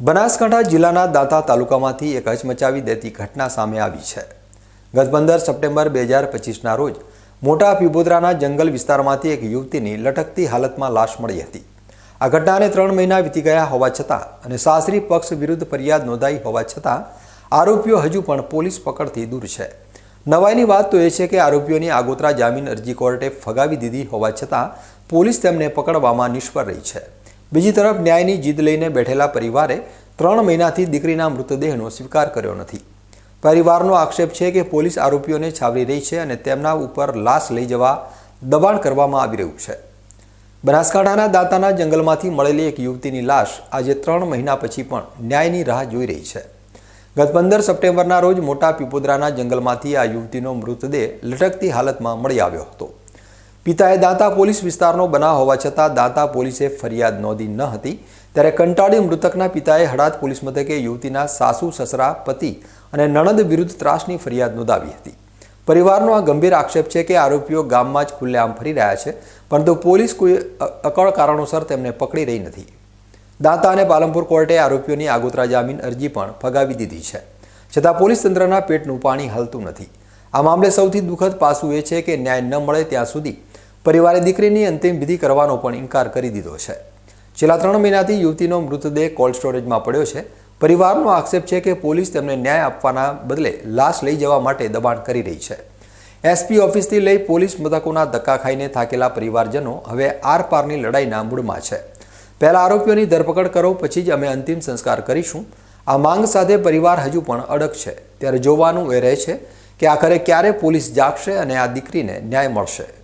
બનાસકાંઠા જિલ્લાના દાંતા તાલુકામાંથી એક હચમચાવી દેતી ઘટના સામે આવી છે. ગત પંદર સપ્ટેમ્બર બે હજાર પચીસના રોજ મોટા પીપોદરાના જંગલ વિસ્તારમાંથી એક યુવતીની લટકતી હાલતમાં લાશ મળી હતી. આ ઘટનાને ત્રણ મહિના વીતી ગયા હોવા છતાં અને સાસરી પક્ષ વિરુદ્ધ ફરિયાદ નોંધાઈ હોવા છતાં આરોપીઓ હજુ પણ પોલીસ પકડથી દૂર છે. નવાઈની વાત તો એ છે કે આરોપીઓની આગોતરા જામીન અરજી કોર્ટે ફગાવી દીધી હોવા છતાં પોલીસ તેમને પકડવામાં નિષ્ફળ રહી છે. બીજી તરફ ન્યાયની જીદ લઈને બેઠેલા પરિવારે ત્રણ મહિનાથી દીકરીના મૃતદેહનો સ્વીકાર કર્યો નથી. પરિવારનો આક્ષેપ છે કે પોલીસ આરોપીઓને છાવરી રહી છે અને તેમના ઉપર લાશ લઈ જવા દબાણ કરવામાં આવી રહ્યું છે. બનાસકાંઠાના દાંતાના જંગલમાંથી મળેલી એક યુવતીની લાશ આજે ત્રણ મહિના પછી પણ ન્યાયની રાહ જોઈ રહી છે. ગત પંદર સપ્ટેમ્બરના રોજ મોટા પીપોદરાના જંગલમાંથી આ યુવતીનો મૃતદેહ લટકતી હાલતમાં મળી આવ્યો હતો. પિતાએ દાંતા પોલીસ વિસ્તારનો બનાવ હોવા છતાં દાંતા પોલીસે ફરિયાદ નોંધી ન હતી. ત્યારે કંટાળી મૃતકના પિતાએ હડાદ પોલીસ મથકે યુવતીના સાસુ, સસરા, પતિ અને નણંદ વિરુદ્ધ ત્રાસની ફરિયાદ નોંધાવી હતી. પરિવારનો આ ગંભીર આક્ષેપ છે કે આરોપીઓ ગામમાં જ ખુલ્લેઆમ ફરી રહ્યા છે, પરંતુ પોલીસ કોઈ અકળ કારણોસર તેમને પકડી રહી નથી. દાંતા અને પાલનપુર કોર્ટે આરોપીઓની આગોતરા જામીન અરજી પણ ફગાવી દીધી છે. છતાં પોલીસ તંત્રના પેટનું પાણી હાલતું નથી. આ મામલે સૌથી દુઃખદ પાસું એ છે કે ન્યાય ન મળે ત્યાં સુધી પરિવારે દીકરીની અંતિમ વિધિ કરવાનો પણ ઇનકાર કરી દીધો છે. છેલ્લા ત્રણ મહિનાથી યુવતીનો મૃતદેહ કોલ્ડ સ્ટોરેજમાં પડ્યો છે. પરિવારનો આક્ષેપ છે કે પોલીસ તેમને ન્યાય આપવાના બદલે લાશ લઈ જવા માટે દબાણ કરી રહી છે. એસપી ઓફિસથી લઈ પોલીસ મથકોના ધક્કા ખાઈને થાકેલા પરિવારજનો હવે આરપારની લડાઈના મૂળમાં છે. પહેલા આરોપીઓની ધરપકડ કરો, પછી જ અમે અંતિમ સંસ્કાર કરીશું. આ માંગ સાથે પરિવાર હજુ પણ અડગ છે. ત્યારે જોવાનું એ રહે છે કે આખરે ક્યારે પોલીસ જાગશે અને આ દીકરીને ન્યાય મળશે.